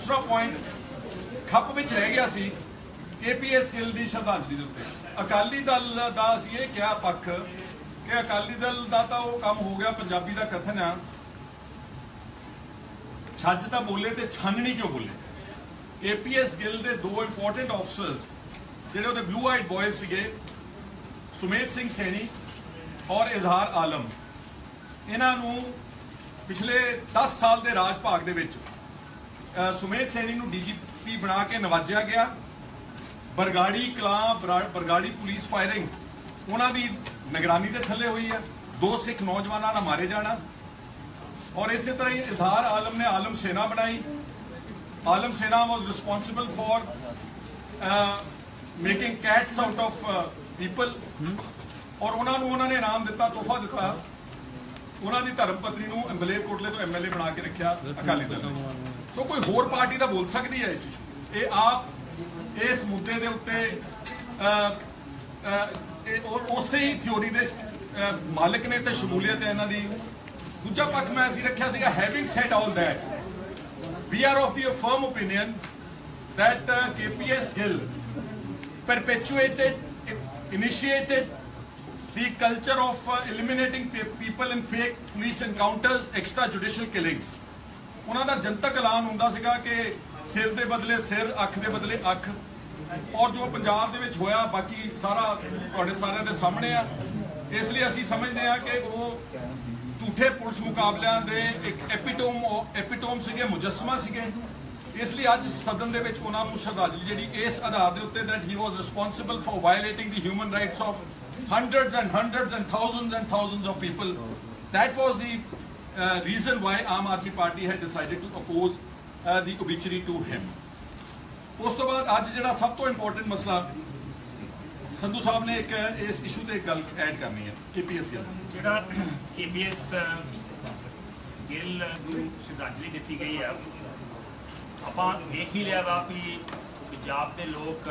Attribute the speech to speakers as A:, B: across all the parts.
A: ਦੂਸਰਾ ਪੁਆਇੰਟ ਖੱਪ ਵਿੱਚ ਰਹਿ ਗਿਆ ਸੀ ਕੇਪੀਐਸ ਗਿੱਲ ਦੀ ਸ਼ਰਧਾਂਜਲੀ ਦੇ ਉੱਤੇ। ਅਕਾਲੀ ਦਲ ਦਾ ਅਸੀਂ ਇਹ ਕਿਹਾ ਪੱਖ ਕਿ ਅਕਾਲੀ ਦਲ ਦਾ ਤਾਂ ਉਹ ਕੰਮ ਹੋ ਗਿਆ, ਪੰਜਾਬੀ ਦਾ ਕਥਨ ਆ। ਛੱਜ ਤਾਂ ਬੋਲੇ ਤੇ ਛਾਨਣੀ ਕਿਉਂ ਬੋਲੇ? ਕੇਪੀਐਸ ਗਿੱਲ ਦੇ ਦੋ ਇੰਪੋਰਟੈਂਟ ਆਫਸਰਸ ਜਿਹੜੇ ਉਹਦੇ ਬਲੂ ਆਈਡ ਬॉयਜ਼ ਸੀਗੇ, ਸੁਮੇਧ ਸਿੰਘ ਸੈਣੀ ਔਰ ਇਜ਼ਹਾਰ ਆਲਮ। ਇਹਨਾਂ ਨੂੰ ਪਿਛਲੇ 10 ਸਾਲ ਦੇ ਰਾਜ ਭਾਗ ਦੇ ਵਿੱਚ ਸੁਮੇਧ ਸੈਣੀ ਨੂੰ ਡੀਜੀਪੀ ਬਣਾ ਕੇ ਨਵਾਜਿਆ ਗਿਆ। ਬਰਗਾੜੀ ਕਲਾਂ ਬਰਾ- ਬਰਗਾੜੀ ਪੁਲਿਸ ਫਾਇਰਿੰਗ ਉਹਨਾਂ ਦੀ ਨਿਗਰਾਨੀ ਦੇ ਥੱਲੇ ਹੋਈ ਹੈ। ਦੋ ਸਿੱਖ ਨੌਜਵਾਨਾਂ ਦਾ ਮਾਰੇ ਜਾਣਾ। ਔਰ ਇਸੇ ਤਰ੍ਹਾਂ ਹੀ ਇਜ਼ਹਾਰ ਆਲਮ ਨੇ ਆਲਮ ਸੈਨਾ ਬਣਾਈ। Alam Sena was responsible for making cats out of people ਔਰ ਉਹਨਾਂ ਨੂੰ ਉਹਨਾਂ ਨੇ ਇਨਾਮ ਦਿੱਤਾ ਤੋਹਫਾ ਦਿੱਤਾ। ਉਹਨਾਂ ਦੀ ਧਰਮ ਪਤਨੀ ਨੂੰ ਅੰਬਲੇਰ ਕੋਟਲੇ ਤੋਂ ਐਮਐਲਏ ਬਣਾ ਕੇ ਰੱਖਿਆ ਅਕਾਲੀ ਦਲ ਨੇ। ਸੋ ਕੋਈ ਹੋਰ ਪਾਰਟੀ ਤਾਂ ਬੋਲ ਸਕਦੀ ਹੈ ਇਸ ਇਸ਼ੂ ਇਹ ਆਪ ਇਸ ਮੁੱਦੇ ਦੇ ਉੱਤੇ ਉਸੇ ਹੀ ਥਿਉਰੀ ਦੇ ਮਾਲਕ ਨੇ ਤੇ ਸ਼ਮੂਲੀਅਤ ਹੈ ਇਹਨਾਂ ਦੀ। ਦੂਜਾ ਪੱਖ ਮੈਂ ਅਸੀਂ ਰੱਖਿਆ ਸੀਗਾ having said all that we are of the firm opinion that uh, KPS Gill perpetuated, initiated the culture of uh, eliminating pe- people in fake police encounters, extrajudicial killings. ਉਹਨਾਂ ਦਾ ਜਨਤਕ ਐਲਾਨ ਹੁੰਦਾ ਸੀਗਾ ਕਿ ਸਿਰ ਦੇ ਬਦਲੇ ਸਿਰ, ਅੱਖ ਦੇ ਬਦਲੇ ਅੱਖ। ਔਰ ਜੋ ਪੰਜਾਬ ਦੇ ਵਿੱਚ ਹੋਇਆ ਬਾਕੀ ਸਾਰਾ ਤੁਹਾਡੇ ਸਾਰਿਆਂ ਦੇ ਸਾਹਮਣੇ ਆ। ਇਸ ਲਈ ਅਸੀਂ ਸਮਝਦੇ ਆ ਕਿ ਉਹ ਝੂਠੇ ਪੁਲਿਸ ਮੁਕਾਬਲਿਆਂ ਦੇ ਇੱਕ ਐਪੀਟੋਮ ਐਪੀਟੋਮ ਸੀਗੇ ਮੁਜਸਮਾ ਸੀਗੇ। ਇਸ ਲਈ ਅੱਜ ਸਦਨ ਦੇ ਵਿੱਚ ਉਹਨਾਂ ਨੂੰ ਸ਼ਰਧਾਂਜਲੀ ਜਿਹੜੀ ਇਸ ਆਧਾਰ ਦੇ ਉੱਤੇ that he was responsible for violating the human rights of hundreds and hundreds and thousands and thousands of people that was the uh, reason why Aam Aadmi Party had decided to oppose uh, the obituary to him ਉਸ ਤੋਂ ਬਾਅਦ ਅੱਜ ਜਿਹੜਾ ਸਭ ਤੋਂ important ਮਸਲਾ ਸੰਧੂ ਸਾਹਿਬ ਨੇ ਇੱਕ ਇਸ ਇਸ਼ੂ ਤੇ ਇੱਕ ਗੱਲ ਐਡ ਕਰਨੀ ਹੈ ਕੇਪੀਐਸ ਗੱਲ
B: ਜਿਹੜਾ ਕੇਪੀਐਸ ਗਿੱਲ ਨੂੰ ਸ਼ਰਧਾਂਜਲੀ ਦਿੱਤੀ ਗਈ ਹੈ ਆਪਾਂ ਵੇਖ ਹੀ ਲਿਆ ਵਾ ਵੀ ਪੰਜਾਬ ਦੇ ਲੋਕ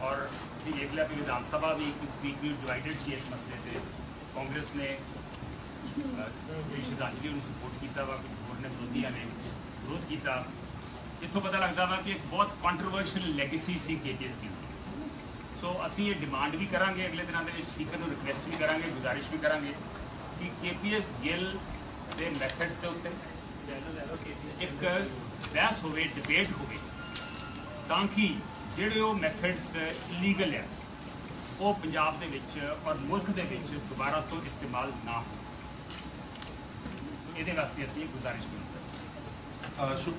B: ਔਰ ਤੁਸੀਂ ਵੇਖ ਲਿਆ ਵੀ ਵਿਧਾਨ ਸਭਾ ਵੀ ਵੀਕ ਵੀ ਡਿਵਾਈਡਡ ਸੀ ਇਸ ਮਸਲੇ ਤੇ ਕਾਂਗਰਸ ਨੇ ਅਹ, ਜਿਹੜੀ ਸ਼ਰਧਾਂਜਲੀ ਨੂੰ ਸਪੋਰਟ ਕੀਤਾ ਵਾ ਕੁਝ ਹੋਰ ਨੇ ਵਿਰੋਧੀਆਂ ਨੇ ਵਿਰੋਧ ਕੀਤਾ ਇੱਥੋਂ ਪਤਾ ਲੱਗਦਾ ਵਾ ਕਿ ਇੱਕ ਬਹੁਤ ਕੰਟਰੋਵਰਸ਼ੀਅਲ ਲੈਗੇਸੀ ਸੀ ਕੇਪੀਐਸ ਗਿੱਲ ਦੀ ਸੋ ਅਸੀਂ ਇਹ ਡਿਮਾਂਡ ਵੀ ਕਰਾਂਗੇ ਅਗਲੇ ਦਿਨਾਂ ਦੇ ਵਿੱਚ ਸਪੀਕਰ ਨੂੰ ਰਿਕਵੈਸਟ ਵੀ ਕਰਾਂਗੇ ਗੁਜ਼ਾਰਿਸ਼ ਵੀ ਕਰਾਂਗੇ ਕਿ ਕੇਪੀਐਸ ਗਿੱਲ ਦੇ ਮੈਥਡਸ ਦੇ ਉੱਤੇ ਇੱਕ ਜਿਹੜੇ ਉਹ ਮੈਥਡਸ ਇਲੀਗਲ ਆ, ਉਹ ਪੰਜਾਬ ਦੇ ਵਿੱਚ ਔਰ ਮੁਲਕ ਦੇ ਵਿੱਚ ਦੁਬਾਰਾ ਤੋਂ ਇਸਤੇਮਾਲ ਨਾ ਹੋ ਇਹਦੇ ਵਾਸਤੇ ਅਸੀਂ ਇਹ ਗੁਜ਼ਾਰਿਸ਼ ਕਰਾਂਗੇ
A: ਸ਼ੁਕਰੀਆ